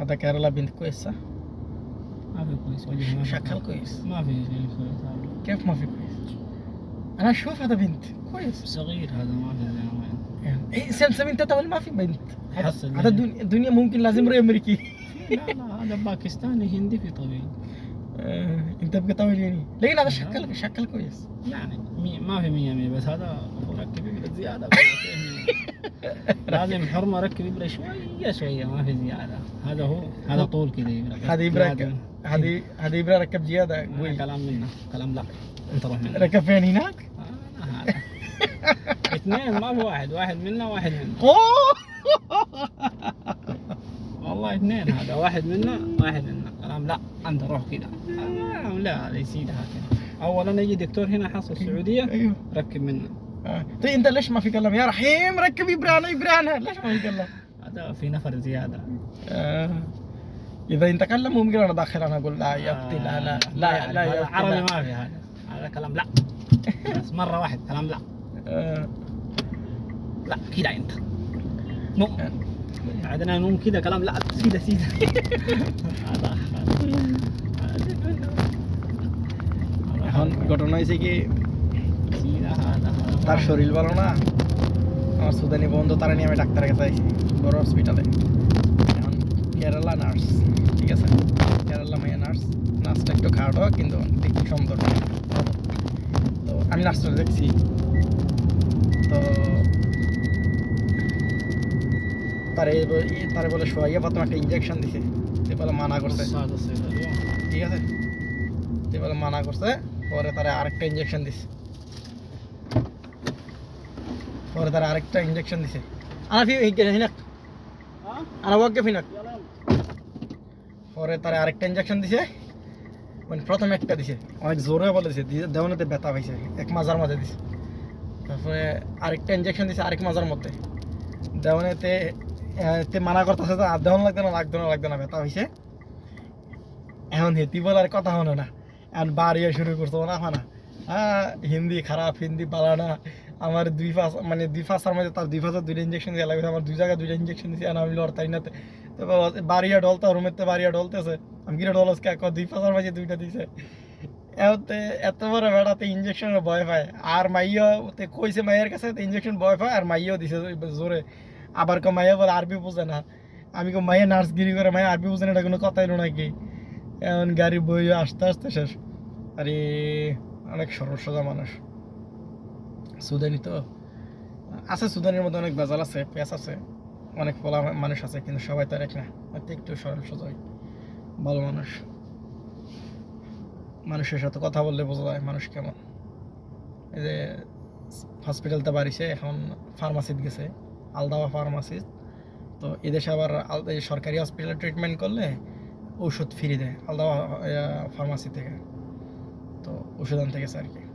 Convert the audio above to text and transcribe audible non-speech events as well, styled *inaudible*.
هذا كيرلا بنت كويسة ما في كويس وجه ما في شكل كويس ما في كويس. كيف ما في كويس أنا أشوف هذا بنت كويس صغير هذا ما في يعني إيه سمسم انت تقول ما في بنت هذا الدنيا, ممكن لازم امريكي لا لا هذا باكستاني هندي في آه، انت بقى طويل يعني. لكن هذا شكل شكل كويس. يعني مي ما في مية مية بس هذا ركب إبرة زيادة. *laughs* لازم حرمة ركب إبرة شوية شوية ما في زيادة. هذا هو هذا طول كذا إبرة هذه لازم- هذه هذه إبرة ركب زيادة ما قوي. كلام منا كلام لا. انت روح منا ركب فين هناك؟ آه، اثنين ما في واحد. واحد منا واحد منا. *laughs* والله اثنين هذا واحد منا واحد منا. لا انت روح كذا آه، لا لا يصير هكذا. اولا يجي دكتور هنا حصل السعودية أيوه. ركب منا آه. طيب أنت ليش ما في كلام يا رحيم ركب إبرانا إبرانا ليش ما في كلام؟ هذا في نفر زيادة. آه. إذا انت كلم ممكن أنا داخل أنا أقول لا يقتل لا لا لا لا هذا يقتل عربي لا. ما في هذا. هذا كلام لا. *laughs* بس مرة واحد كلام لا. آه. لا كذا أنت. نو عندنا نوم كذا كلام لا سيده سيده هذا এখন ঘটনা হয়েছে কি سيده هذا তার শরীর ভালো না আমার সুদানি বন্ধু তারা নিয়ে আমি ডাক্তারের কাছে আইছি বড় হসপিটালে এখন কেরালা নার্স ঠিক আছে কেরালা মাইয়া নার্স নার্সটা একটু খাটো কিন্তু দেখতে সুন্দর তো আমি নার্সটা দেখছি তো তারে তারে বলে শোয়াইয়া প্রথমে একটা ইঞ্জেকশন দিছে। সে বলে মানা করছে। আচ্ছা, আচ্ছা, আচ্ছা, ঠিক আছে? সে বলে মানা করছে। পরে তারা আরেকটা ইঞ্জেকশন দিছে। পরে তারা আরেকটা ইঞ্জেকশন দিছে। আর ফি হিনাক হ্যাঁ? আর ওয়াকে ফিনাক? পরে তারা আরেকটা ইঞ্জেকশন দিছে। মানে প্রথমে একটা দিছে। অনেক জোরে বলে দিছে। দেওয়ানোতে ব্যথা পাইছে। এক মাজার মাঝে দিছে। তারপরে আরেকটা ইঞ্জেকশন দিছে আরেক মাজার মধ্যে। দেওয়ানোতে তে মানা করতেছে তো আর না না না হয়েছে এখন হেতি বলে আর কথা হলো না। এখন বাড়িয়ে শুরু করতো না ফানা হ্যাঁ হিন্দি খারাপ, হিন্দি পালা না। আমার দুই ফাঁস মানে দুই ফাঁসার মধ্যে তার দুই ফাঁসের দুইটা ইঞ্জেকশন দিয়ে লাগবে, আমার দুই জায়গায় দুইটা ইঞ্জেকশন দিয়েছে আর আমি লড়তাই না তারপর বাড়িয়া ডলতে রুমেতে বাড়িয়া ডলতেছে। আমি কিনা ডলস কে? দুই ফাঁসার মাঝে দুইটা দিছে। এতে এত বড় বেড়াতে ইঞ্জেকশনের ভয় পায়। আর মাইয়া তে কইছে মাইয়ের কাছে ইঞ্জেকশন ভয় পায়, আর মাইয়াও দিছে জোরে। আবার কো মাইয়া বলে আরবি বুঝে না। আমি কো মাইয়া নার্সগিরি করে মাইয়া আরবি বুঝে না, এটা কোনো কথাই নাকি? এমন গাড়ি বই আস্তে আস্তে শেষ। আরে, অনেক সরল সোজা মানুষ। সুদানি তো। আছে সুদানির মধ্যে অনেক বেজাল আছে পেঁচ আছে, অনেক পোলা মানুষ আছে, কিন্তু সবাই তো আর এক না। একটু সরল সোজাই ভালো মানুষ। মানুষের সাথে কথা বললে বোঝা যায় মানুষ কেমন। এই যে হসপিটালতে বাড়িছে, এখন ফার্মাসিতে গেছে। আলদাওয়া ফার্মাসিস্ট। তো এদেশে আবার সরকারি হসপিটালে ট্রিটমেন্ট করলে ওষুধ ফ্রি দেয় আলদাওয়া ফার্মাসি থেকে। তো ওষুধ আনতে গেছে আর কি।